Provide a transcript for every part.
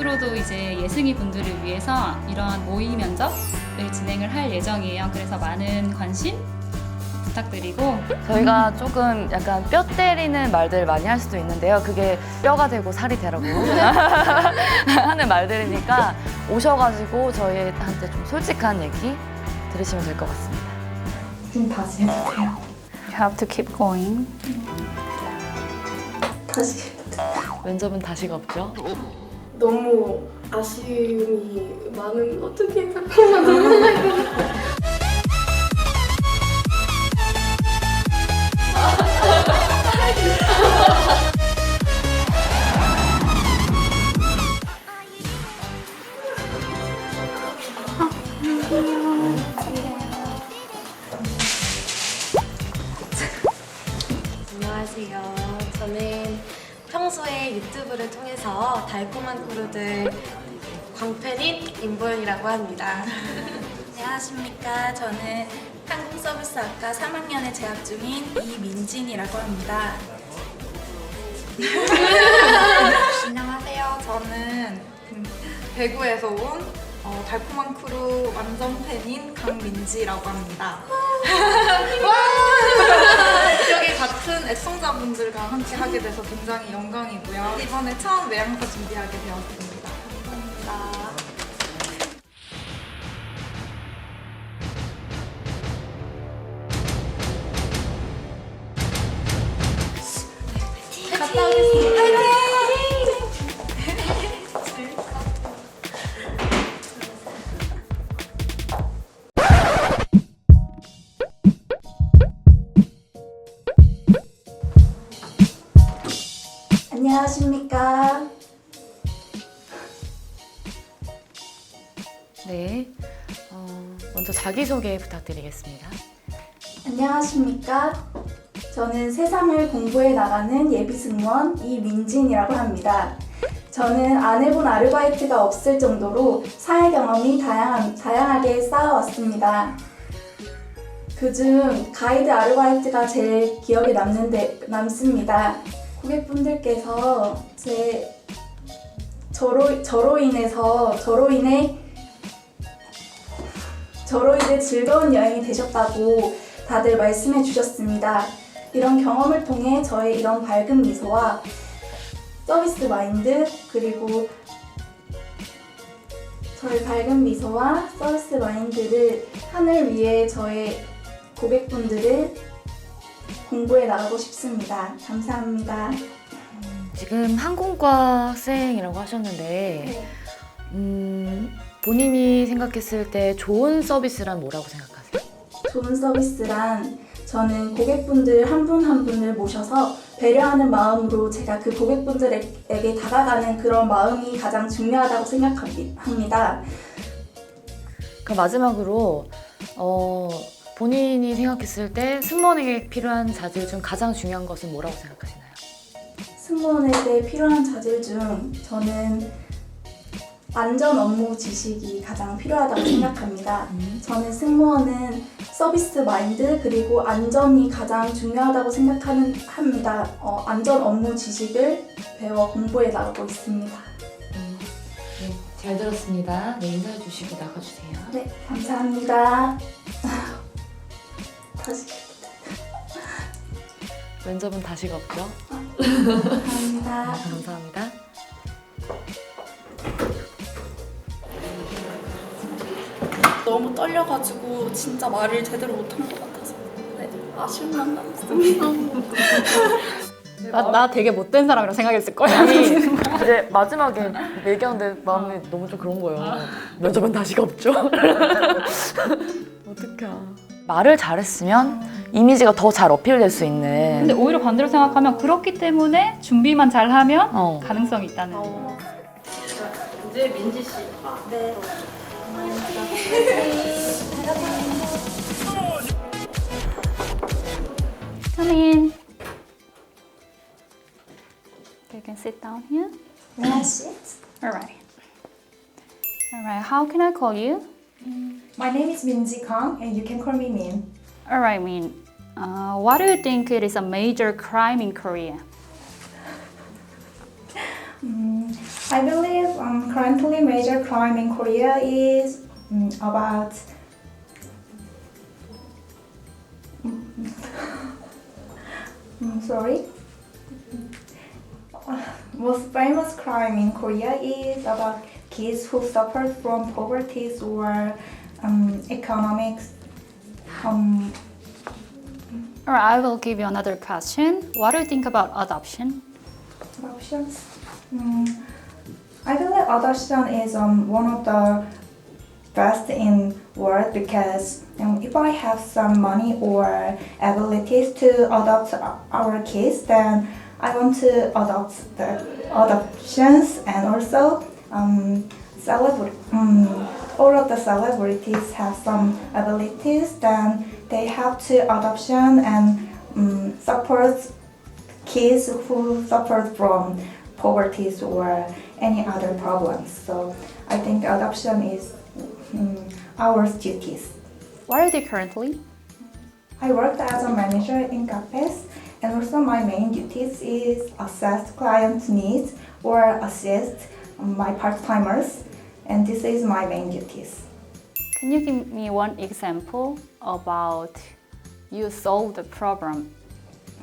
앞으로도 이제 예승이 분들을 위해서 이러한 모의 면접을 진행을 할 예정이에요. 그래서 많은 관심 부탁드리고 저희가 조금 약간 뼈 때리는 말들 많이 할 수도 있는데요. 그게 뼈가 되고 살이 되라고 하는 말들이니까 오셔가지고 저희한테 좀 솔직한 얘기 들으시면 될 것 같습니다. 지금 다시 해도 돼요. You have to keep going. 다시. 면접은 다시가 없죠? 너무 아쉬움이 많은 어떻게 너무 안녕하 광팬인 임보영이라고 합니다. 안녕하십니까. 저는 항공서비스학과 3학년에 재학 중인 이민진이라고 합니다. 안녕하세요. 저는 대구에서 온 어, 달콤한 크루 완전 팬인 강민지라고 합니다. 여기 같은 애청자분들과 함께 하게 돼서 굉장히 영광이고요. 이번에 처음 외양사 준비하게 되었습니다. 갔다 오겠습니다. 네. 어, 먼저 자기소개 부탁드리겠습니다. 안녕하십니까. 저는 세상을 공부해 나가는 예비 승무원 이민진이라고 합니다. 저는 안 해본 아르바이트가 없을 정도로 사회 경험이 다양한, 다양하게 쌓아왔습니다. 그중 가이드 아르바이트가 제일 기억에 남는데, 남습니다. 고객분들께서 제 저로, 저로 인해서 저로 인해 저로 인해 즐거운 여행이 되셨다고 다들 말씀해 주셨습니다. 이런 경험을 통해 저의 이런 밝은 미소와 서비스 마인드 그리고 저의 밝은 미소와 서비스 마인드를 하늘 위에 저의 고객분들을 공부해 나가고 싶습니다. 감사합니다. 지금 항공과 학생이라고 하셨는데, 음, 본인이 생각했을 때 좋은 서비스란 뭐라고 생각하세요? 좋은 서비스란 저는 고객분들 한 분 한 분을 모셔서 배려하는 마음으로 제가 그 고객분들에게 다가가는 그런 마음이 가장 중요하다고 생각합니다. 그 마지막으로 어, 본인이 생각했을 때 승무원에게 필요한 자질 중 가장 중요한 것은 뭐라고 생각하시나요? 승무원에게 필요한 자질 중 저는 안전 업무 지식이 가장 필요하다고 생각합니다. 저는 승무원은 서비스 마인드 그리고 안전이 가장 중요하다고 생각하는 합니다. 어, 안전 업무 지식을 배워 공부해 나가고 있습니다. 네, 잘 들었습니다. 네, 인사해 주시고 나가주세요. 네, 감사합니다. 다시 면접은 다시가 없죠? 감사합니다. 감사합니다. 너무 떨려가지고 진짜 말을 제대로 못한 것 같아서 네, 아쉬움만 남습니다. 나, 나 되게 못된 사람이라고 생각했을 거야. 아니, 이제 마지막에 얘기하는데 마음이 너무 좀 그런 거예요. 면접은 다시가 없죠? 어떡해. 말을 잘했으면 이미지가 더 잘 어필될 수 있는 근데 오히려 반대로 생각하면 그렇기 때문에 준비만 잘하면 어. 가능성이 있다는. 이제 민지 씨. 네. Come in. You can sit down here. Sit? All right. All right. How can I call you? My name is Minji Kang, and you can call me Min. All right, Min. Uh, what do you think it is a major crime in Korea? I believe Um, currently, major crime in Korea is mm, about. Mm, sorry. Most famous crime in Korea is about kids who suffer from poverty or um, economics. Um, Or I will give you another question. What do you think about adoption? options. Mm, I believe adoption is um, one of the best in world because um, if I have some money or abilities to adopt our kids, then I want to adopt the adoptions and also um, celebra- um, all of the celebrities have some abilities, then they have to adoption and um, support kids who suffer from poverty or any other problems. So I think adoption is our duties. What are you currently? I worked as a manager in cafes and also my main duties is assess client needs or assist my part-timers and this is my main duties. Can you give me one example about you solved the problem?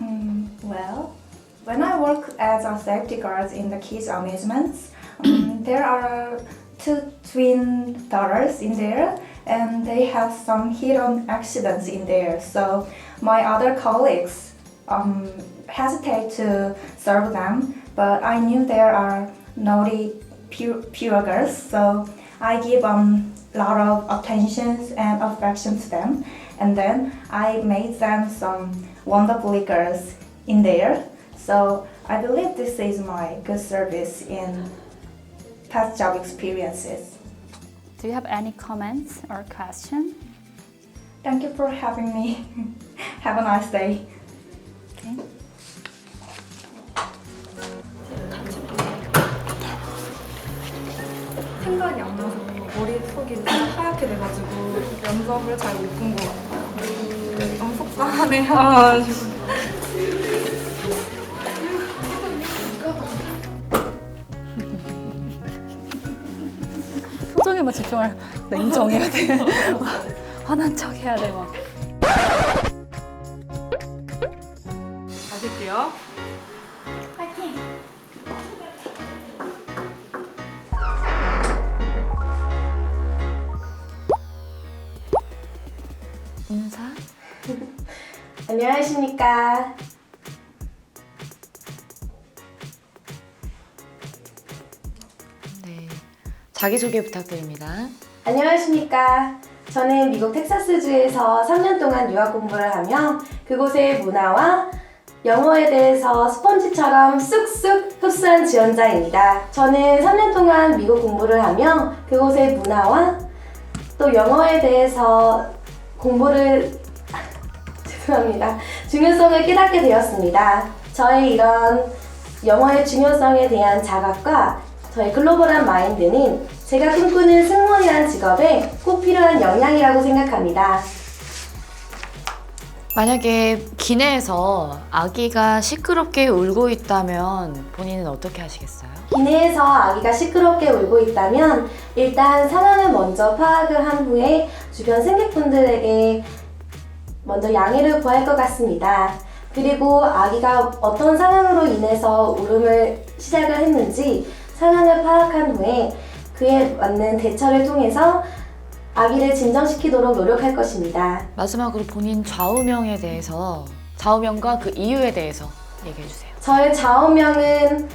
Mm, well, when I work as a safety guard in the kids' amusements, um, there are two twin daughters in there, and they have some hidden accidents in there. So my other colleagues um, hesitate to serve them, but I knew there are naughty pure, pure girls, so I give um lot of attentions and affection to them, and then I made them some wonderful girls in there. So I believe this is my good service in past job experiences. Do you have any comments or question? Thank you for having me. Have a nice day. Okay. 생각이 안 나서 머리속이 살짝 하얗게 돼가지고 면접을 잘 못 본 것 같아요. 너무 속상하네요. 표정에만 집중을 냉정해야 돼. 화난 척 해야 돼 막. 가실게요. 인사? 안녕하십니까. 자기소개 부탁드립니다. 안녕하십니까. 저는 미국 텍사스주에서 3년 동안 유학 공부를 하며 그곳의 문화와 영어에 대해서 스펀지처럼 쑥쑥 흡수한 지원자입니다. 저는 3년 동안 미국 공부를 하며 그곳의 문화와 또 영어에 대해서 공부를 죄송합니다. 중요성을 깨닫게 되었습니다. 저의 이런 영어의 중요성에 대한 자각과 저의 글로벌한 마인드는 제가 꿈꾸는 승무원이라는 직업에 꼭 필요한 역량이라고 생각합니다. 만약에 기내에서 아기가 시끄럽게 울고 있다면 본인은 어떻게 하시겠어요? 기내에서 아기가 시끄럽게 울고 있다면 일단 상황을 먼저 파악을 한 후에 주변 승객분들에게 먼저 양해를 구할 것 같습니다. 그리고 아기가 어떤 상황으로 인해서 울음을 시작을 했는지 상황을 파악한 후에 그에 맞는 대처를 통해서 아기를 진정시키도록 노력할 것입니다. 마지막으로 본인 좌우명에 대해서 좌우명과 그 이유에 대해서 얘기해 주세요. 저의 좌우명은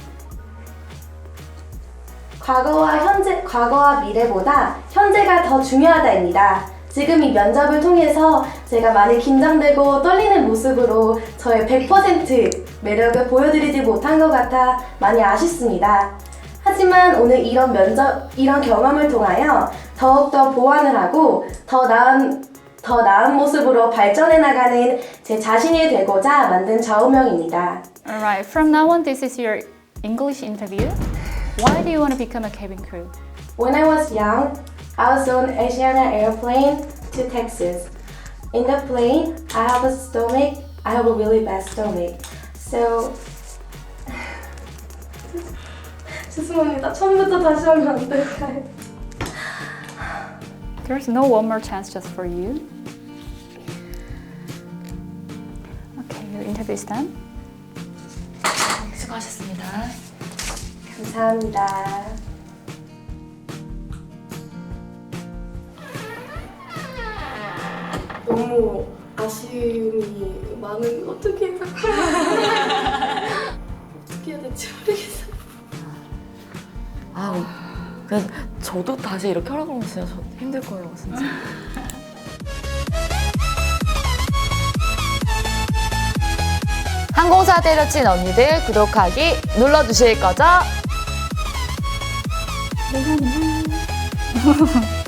과거와 현재, 과거와 미래보다 현재가 더 중요하다입니다. 지금 이 면접을 통해서 제가 많이 긴장되고 떨리는 모습으로 저의 100% 매력을 보여드리지 못한 것 같아 많이 아쉽습니다. 하지만 오늘 이런 면접, 이런 경험을 통하여 더욱더 보완을 하고 더 나은, 더 나은 모습으로 발전해 나가는 제 자신이 되고자 만든 좌우명입니다. Alright, from now on, this is your English interview. Why do you want to become a cabin crew? When I was young, I was on Asiana airplane to Texas. In the plane, I have a stomach. I have a really bad stomach. So 죄송합니다. 처음부터 다시 하면 안 될까요? There's no one more chance just for you. Okay, your interview is done. 수고하셨습니다. 감사합니다. 너무 아쉬움이 많은 어떻게 해야 될지 모르겠어요. 아, 그냥 저도 다시 이렇게 하라고 하면 진짜 저 힘들 거예요, 진짜. 항공사 때려친 언니들 구독하기 눌러주실 거죠?